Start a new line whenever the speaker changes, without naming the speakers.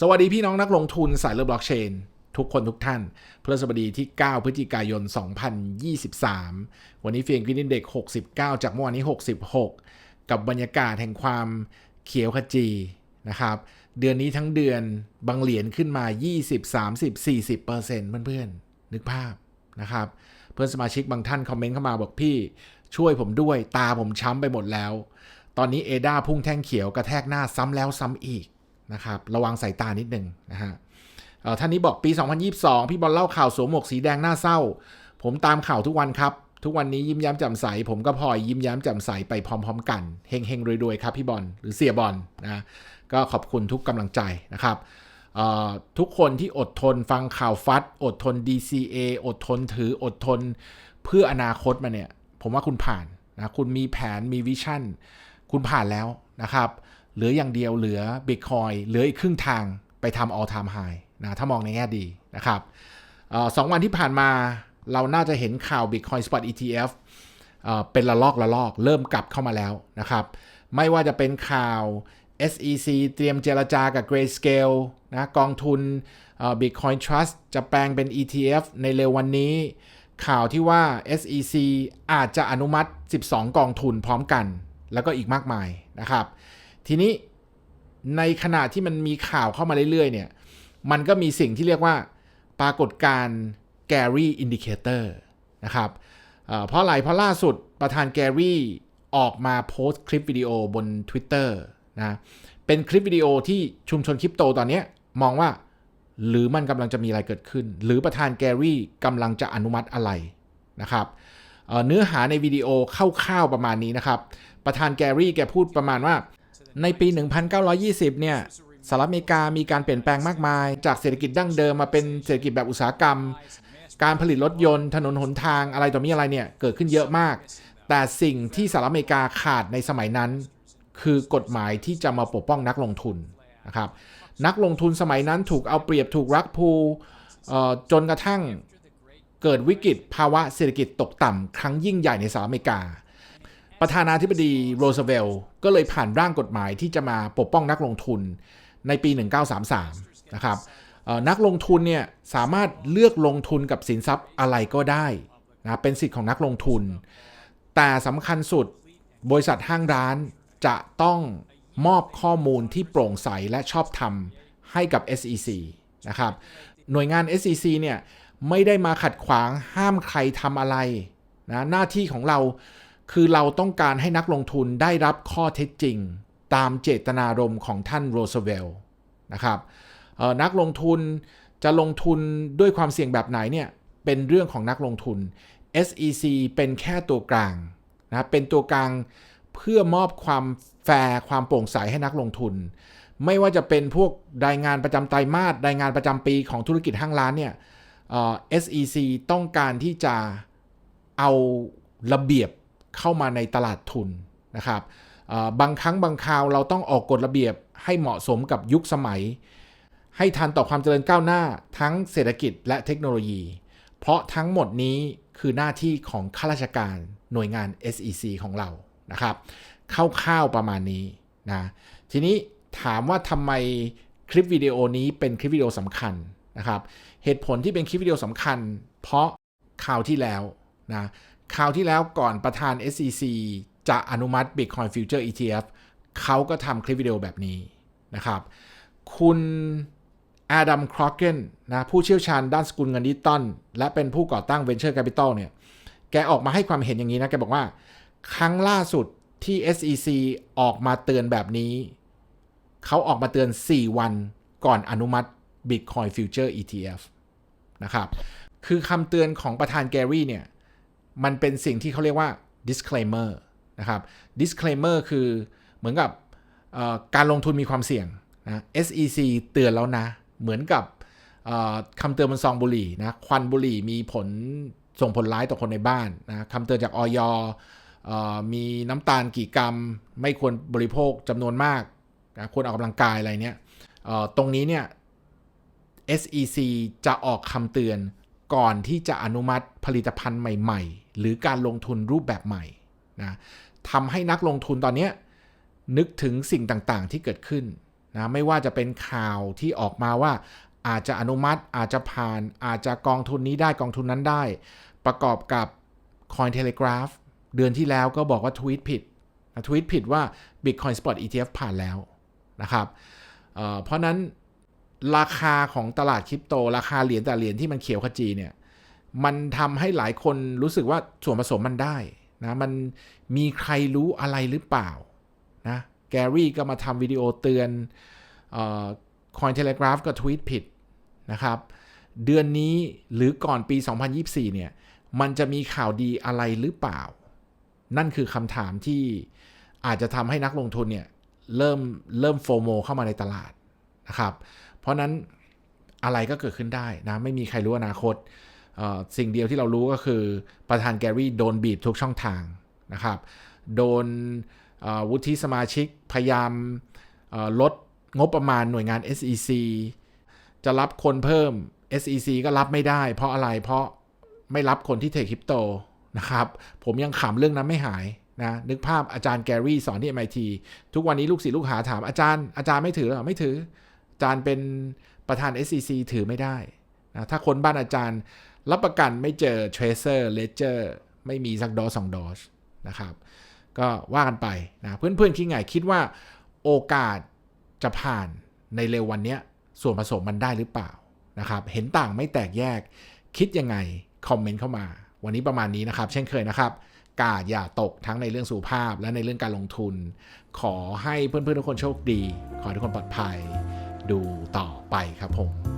สวัสดีพี่น้องนักลงทุนสายเลือบล็อกเชน ทุกคนทุกท่านพฤหัสบดีที่ 9 พฤศจิกายน 2023 วันนี้เฟียงกินดินเด็ก 69 จากเมื่อวานนี้ 66 กับบรรยากาศแห่งความเขียวขจีนะครับ เดือนนี้ทั้งเดือนบางเหรียญขึ้นมา 20 30 40เปอร์เซ็นต์เพื่อนๆ นึกภาพนะครับ เพื่อนสมาชิกบางท่านคอมเมนต์เข้ามาบอกพี่ช่วยผมด้วยตาผมช้ำไปหมดแล้ว ตอนนี้เอดาพุ่งแท่งเขียวกระแทกหน้าซ้ำแล้วซ้ำอีก นะครับระวังสายตานิดหนึ่งนะฮะท่านนี้บอกปี 2022 พี่บอลเล่าข่าวสวมหมวกสีแดงหน้าเศร้า ผมตามข่าวทุกวันครับ ทุกวันนี้ยิ้มแย้มแจ่มใส ผมก็พลอยยิ้มแย้มแจ่มใสไปพร้อม ๆ กันเฮงเฮงๆรวยๆครับพี่บอลหรือเสียบอลนะก็ขอบคุณทุกกำลังใจนะครับทุกคนที่อดทนฟังข่าวฟัด อดทน DCA อดทนถืออดทนเพื่ออนาคตมาเนี่ย ผมว่าคุณผ่านนะคุณมีแผนมีวิชั่น คุณผ่านแล้วนะครับ เหลืออย่างเดียวเหลือ Bitcoin เหลืออีกครึ่งทางไปทำ all time high นะถ้ามองในแง่ดีนะครับออสองวันที่ผ่านมาเราน่าจะเห็นข่าว Bitcoin Spot ETF เออเป็นระลอกระลอกเริ่มกลับเข้ามาแล้วนะครับ ไม่ว่าจะเป็นข่าว SEC เตรียมเจรจากับ Grayscale นะกองทุน Bitcoin Trust จะแปลงเป็น ETF ในเร็ววันนี้ ข่าวที่ว่า SEC อาจจะอนุมัติ 12 กองทุนพร้อมกัน แล้วก็อีกมากมายนะครับ ทีนี้ในขณะที่มันมีข่าวเข้ามาเรื่อยๆเนี่ย มันก็มีสิ่งที่เรียกว่าปรากฏการณ์ Gary Indicator นะครับเพราะอะไรเพราะล่าสุดประธานแกรี่ออกมาโพสต์คลิปวิดีโอบน Twitter นะเป็นคลิปวิดีโอที่ชุมชนคริปโตตอนนี้มองว่า หรือมันกำลังจะมีอะไรเกิดขึ้น หรือประธานแกรี่กำลังจะอนุมัติอะไรนะครับเอ่อเนื้อหาในวิดีโอคร่าวๆประมาณนี้นะครับ ประธานแกรี่แกพูดประมาณว่า ในปี 1920 เนี่ยสหรัฐอเมริกามีการเปลี่ยนแปลงมากมาย จากเศรษฐกิจดั้งเดิมมาเป็นเศรษฐกิจแบบอุตสาหกรรม การผลิตรถยนต์ ถนนหนทางอะไรต่อมีอะไรเนี่ยเกิดขึ้นเยอะมาก แต่สิ่งที่สหรัฐอเมริกาขาดในสมัยนั้น คือกฎหมายที่จะมาปกป้องนักลงทุนนะครับนักลงทุนสมัยนั้นถูกเอาเปรียบถูกรักพูจนกระทั่งเกิดวิกฤตภาวะเศรษฐกิจตกต่ำครั้งยิ่งใหญ่ในสหรัฐอเมริกา ประธานาธิบดีโรสเวลล์ก็เลยผ่านร่างกฎหมายที่จะมาปกป้องนักลงทุนในปี 1933 นะครับนักลงทุนเนี่ยสามารถเลือกลงทุนกับสินทรัพย์อะไรก็ได้นะเป็นสิทธิ์ของนักลงทุน แต่สำคัญสุดบริษัทห้างร้านจะต้องมอบข้อมูลที่โปร่งใสและชอบธรรมให้กับ SEC นะครับหน่วยงาน SEC เนี่ยไม่ได้มาขัดขวางห้ามใครทำอะไรนะหน้าที่ของเรา คือเราต้องการให้นักลงทุนได้รับข้อเท็จจริง ตามเจตนารมณ์ของท่านโรสเวลล์นะครับนักลงทุนจะลงทุนด้วยความเสี่ยงแบบไหนเนี่ยเป็นเรื่องของนักลงทุน SEC เป็นแค่ตัวกลางนะเป็นตัวกลางเพื่อมอบความแฟร์ความโปร่งใสให้นักลงทุน ไม่ว่าจะเป็นพวกรายงานประจำไตรมาสรายงานประจำปีของธุรกิจห้างร้านเนี่ย SEC ต้องการที่จะเอาระเบียบ เข้ามาในตลาดทุนนะครับบางครั้งบางคราวเราต้องออกกฎระเบียบให้เหมาะสมกับยุคสมัย ให้ทันต่อความเจริญก้าวหน้าทั้งเศรษฐกิจและเทคโนโลยี เพราะทั้งหมดนี้คือหน้าที่ของข้าราชการหน่วยงาน SEC ของเรานะครับคร่าวๆประมาณนี้นะทีนี้ถามว่าทำไมคลิปวิดีโอนี้เป็นคลิปวิดีโอสำคัญนะครับ เหตุผลที่เป็นคลิปวิดีโอสำคัญ เพราะข่าวที่แล้วนะ ข่าวที่แล้วก่อนประธาน SEC จะอนุมัติ Bitcoin Future ETF เขาก็ทำคลิปวิดีโอแบบนี้นะครับ คุณอาดัมครอเกนนะผู้เชี่ยวชาญด้านสกุลเงินดิจิตอลและเป็นผู้ก่อตั้ง Venture Capital เนี่ย แกออกมาให้ความเห็นอย่างนี้นะ แกบอกว่าครั้งล่าสุดที่ SEC ออกมาเตือนแบบนี้ เขาออกมาเตือน 4 วันก่อนอนุมัติ Bitcoin Future ETF นะครับ คือคำเตือนของประธานแกรี่เนี่ย มันเป็นสิ่งที่เขาเรียกว่า disclaimer นะครับ disclaimer คือเหมือนกับการลงทุนมีความเสี่ยงนะ SEC เตือนแล้วนะ เหมือนกับคำเตือนบนซองบุหรี่นะควันบุหรี่มีผลส่งผลร้ายต่อคนในบ้านนะคำเตือนจากออยออมีน้ำตาลกี่กรัม ไม่ควรบริโภคจำนวนมากนะควรออกกำลังกายอะไรเนี่ยตรงนี้เนี่ย SEC จะออกคำเตือน ก่อนที่จะอนุมัติผลิตภัณฑ์ใหม่ ๆ หรือการลงทุนรูปแบบใหม่นะทำให้นักลงทุนตอนนี้นึกถึงสิ่งต่างๆที่เกิดขึ้นนะไม่ว่าจะเป็นข่าวที่ออกมาว่าอาจจะอนุมัติอาจจะผ่านอาจจะกองทุนนี้ได้กองทุนนั้นได้ ประกอบกับ Cointelegraph เดือนที่แล้วก็บอกว่าทวีตผิดทวีตผิดว่า Bitcoin Spot ETF ผ่านแล้วนะครับเเพราะนั้น ราคาของตลาดคริปโต ราคาเหรียญแต่เหรียญที่มันเขียวขจีเนี่ยมันทำให้หลายคนรู้สึกว่าส่วนผสมมันได้นะมันมีใครรู้อะไรหรือเปล่านะแกรี่ก็มาทำวิดีโอเตือนคอยเทเลกราฟก็ทวีตผิดนะครับ เดือนนี้หรือก่อนปี 2024 เนี่ย มันจะมีข่าวดีอะไรหรือเปล่า นั่นคือคำถามที่อาจจะทำให้นักลงทุนเนี่ย เริ่มเริ่มโฟโมเข้ามาในตลาดนะครับ เพราะนั้นอะไรก็เกิดขึ้นได้นะ ไม่มีใครรู้อนาคต สิ่งเดียวที่เรารู้ก็คือประธานแกรี่โดนบีบทุกช่องทางนะครับ โดนวุฒิสมาชิกพยายามลดงบประมาณหน่วยงาน SEC จะรับคนเพิ่ม SEC ก็รับไม่ได้ เพราะอะไรเพราะไม่รับคนที่เทรดคริปโตนะครับ ผมยังขำเรื่องนั้นไม่หายนะนึกภาพอาจารย์แกรี่สอนที่ MIT ทุกวันนี้ลูกศิษย์ลูกหาถามอาจารย์อาจารย์ไม่ถือหรอไม่ถือ จารย์เป็นประธาน SEC ถือไม่ได้นะถ้าคนบ้านอาจารย์รับประกันไม่เจอ Tracer Ledger ไม่มีสักดอสองดอสนะครับก็ว่ากันไปนะเพื่อนๆคิดไงคิดว่าโอกาสจะผ่านในเร็ววันนี้ส่วนผสมมันได้หรือเปล่านะครับเห็นต่างไม่แตกแยก คิดยังไง คอมเมนต์เข้ามา วันนี้ประมาณนี้นะครับ เช่นเคยนะครับ กาดอย่าตกทั้งในเรื่องสุขภาพและในเรื่องการลงทุน ขอให้เพื่อนๆทุกคนโชคดี ขอให้ทุกคนปลอดภัย ดูต่อไปครับผม